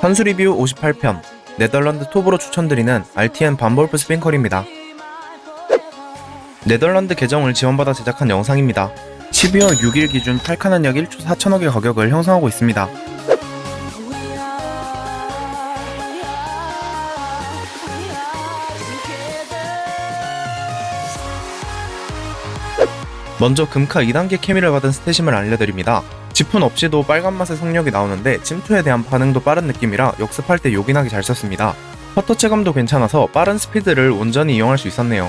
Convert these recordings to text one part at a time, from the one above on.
선수 리뷰 58편 네덜란드 톱으로 추천드리는 RTN 반볼프 스핑컬입니다. 네덜란드 계정을 지원받아 제작한 영상입니다. 12월 6일 기준 8칸한 약 1초 4천억의 가격을 형성하고 있습니다. 먼저 금카 2단계 케미를 받은 스탯임을 알려드립니다. 지푼 없이도 빨간 맛의 속력이 나오는데 침투에 대한 반응도 빠른 느낌이라 역습할 때 요긴하게 잘 썼습니다. 퍼터 체감도 괜찮아서 빠른 스피드를 온전히 이용할 수 있었네요.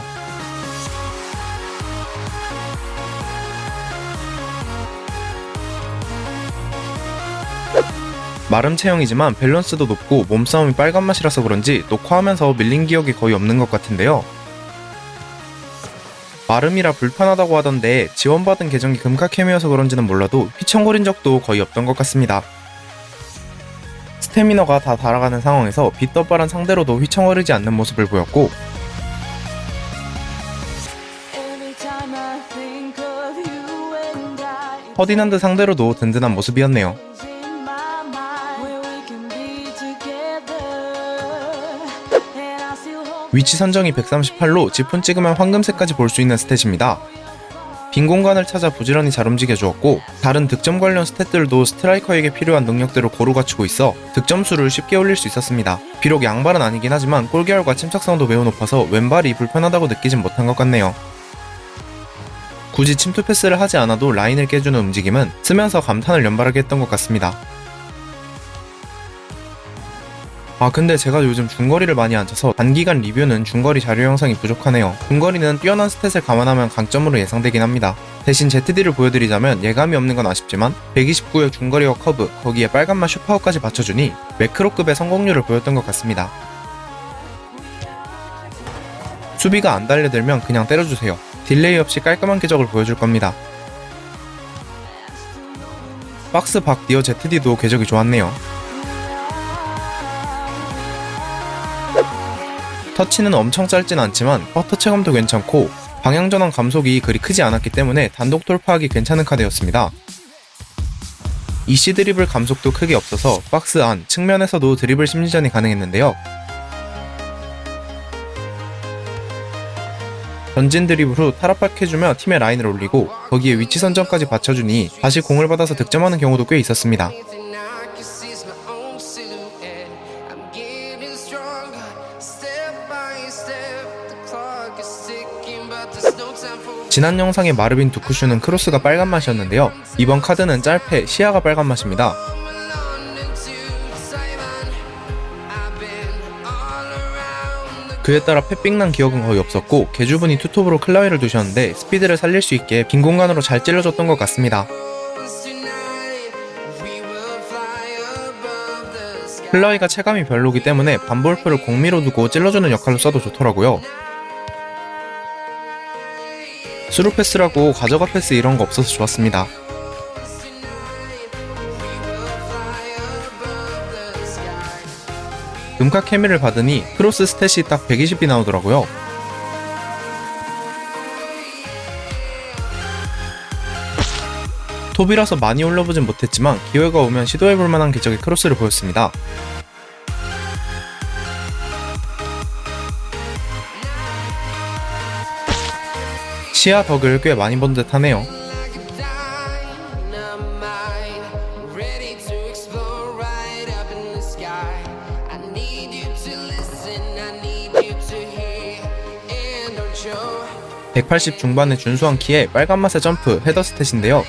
마름 체형이지만 밸런스도 높고 몸싸움이 빨간 맛이라서 그런지 녹화하면서 밀린 기억이 거의 없는 것 같은데요. 마름이라 불편하다고 하던데 지원받은 계정이 금카캠이어서 그런지는 몰라도 휘청거린 적도 거의 없던 것 같습니다. 스태미너가 다 달아가는 상황에서 빗더빠른 상대로도 휘청거리지 않는 모습을 보였고 퍼디난드 상대로도 든든한 모습이었네요. 위치 선정이 138로 지푼 찍으면 황금색까지 볼 수 있는 스탯입니다. 빈 공간을 찾아 부지런히 잘 움직여 주었고 다른 득점 관련 스탯들도 스트라이커에게 필요한 능력들을 고루 갖추고 있어 득점 수를 쉽게 올릴 수 있었습니다. 비록 양발은 아니긴 하지만 골계열과 침착성도 매우 높아서 왼발이 불편하다고 느끼진 못한 것 같네요. 굳이 침투 패스를 하지 않아도 라인을 깨주는 움직임은 쓰면서 감탄을 연발하게 했던 것 같습니다. 아 근데 제가 요즘 중거리를 많이 안 쳐서 단기간 리뷰는 중거리 자료 영상이 부족하네요. 중거리는 뛰어난 스탯을 감안하면 강점으로 예상되긴 합니다. 대신 ZD를 보여드리자면 예감이 없는 건 아쉽지만 129의 중거리와 커브 거기에 빨간맛 슈퍼아웃까지 받쳐주니 매크로급의 성공률을 보였던 것 같습니다. 수비가 안 달려들면 그냥 때려주세요. 딜레이 없이 깔끔한 궤적을 보여줄 겁니다. 박스 박 디어 ZD도 궤적이 좋았네요. 터치는 엄청 짧진 않지만 퍼터 체감도 괜찮고 방향 전환 감속이 그리 크지 않았기 때문에 단독 돌파하기 괜찮은 카드였습니다. EC 드리블 감속도 크게 없어서 박스 안 측면에서도 드리블 심리전이 가능했는데요. 전진 드리블 후 타락박해주며 팀의 라인을 올리고 거기에 위치 선정까지 받쳐주니 다시 공을 받아서 득점하는 경우도 꽤 있었습니다. 지난 영상의 마르빈 두쿠슈는 크로스가 빨간 맛이었는데요. 이번 카드는 짧게 시야가 빨간 맛입니다. 그에 따라 패빙난 기억은 거의 없었고 개주분이 투톱으로 클라이를 두셨는데 스피드를 살릴 수 있게 빈 공간으로 잘 찔러줬던 것 같습니다. 클라이가 체감이 별로기 때문에 반볼프를 공미로 두고 찔러주는 역할로 써도 좋더라고요. 스루 패스라고 가져가 패스 이런 거 없어서 좋았습니다. 금카 케미를 받으니 크로스 스탯이 딱 120이 나오더라고요. 톱이라서 많이 올려보진 못했지만 기회가 오면 시도해볼 만한 기적의 크로스를 보였습니다. 시야 덕을 꽤 많이 본 듯 하네요. Dynamite, ready to explode right up in the sky. I need you to listen, I need you to hear, and don't show 180 중반의 준수한 키에 빨간 맛의 점프, 헤더 스탯인데요.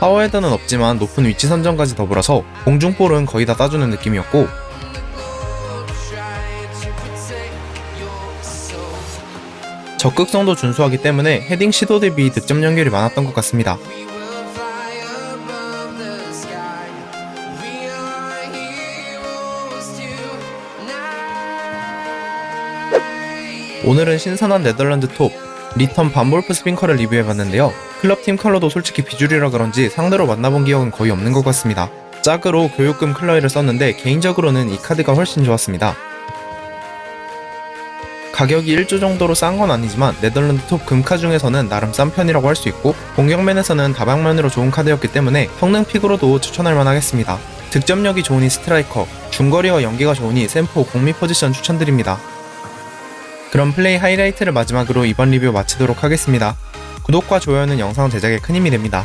파워헤더는 없지만 높은 위치 선정까지 더불어서 공중볼은 거의 다 따주는 느낌이었고 적극성도 준수하기 때문에 헤딩 시도 대비 득점 연결이 많았던 것 같습니다. 오늘은 신선한 네덜란드 톱 리턴 반볼프 스핑커를 리뷰해봤는데요. 클럽팀 컬러도 솔직히 비주류라 그런지 상대로 만나본 기억은 거의 없는 것 같습니다. 짝으로 교육금 클러이를 썼는데 개인적으로는 이 카드가 훨씬 좋았습니다. 가격이 1조 정도로 싼 건 아니지만 네덜란드 톱 금카 중에서는 나름 싼 편이라고 할 수 있고 공격면에서는 다방면으로 좋은 카드였기 때문에 성능 픽으로도 추천할 만하겠습니다. 득점력이 좋으니 스트라이커, 중거리와 연계가 좋으니 샘포 공미 포지션 추천드립니다. 그럼 플레이 하이라이트를 마지막으로 이번 리뷰 마치도록 하겠습니다. 구독과 좋아요는 영상 제작에 큰 힘이 됩니다.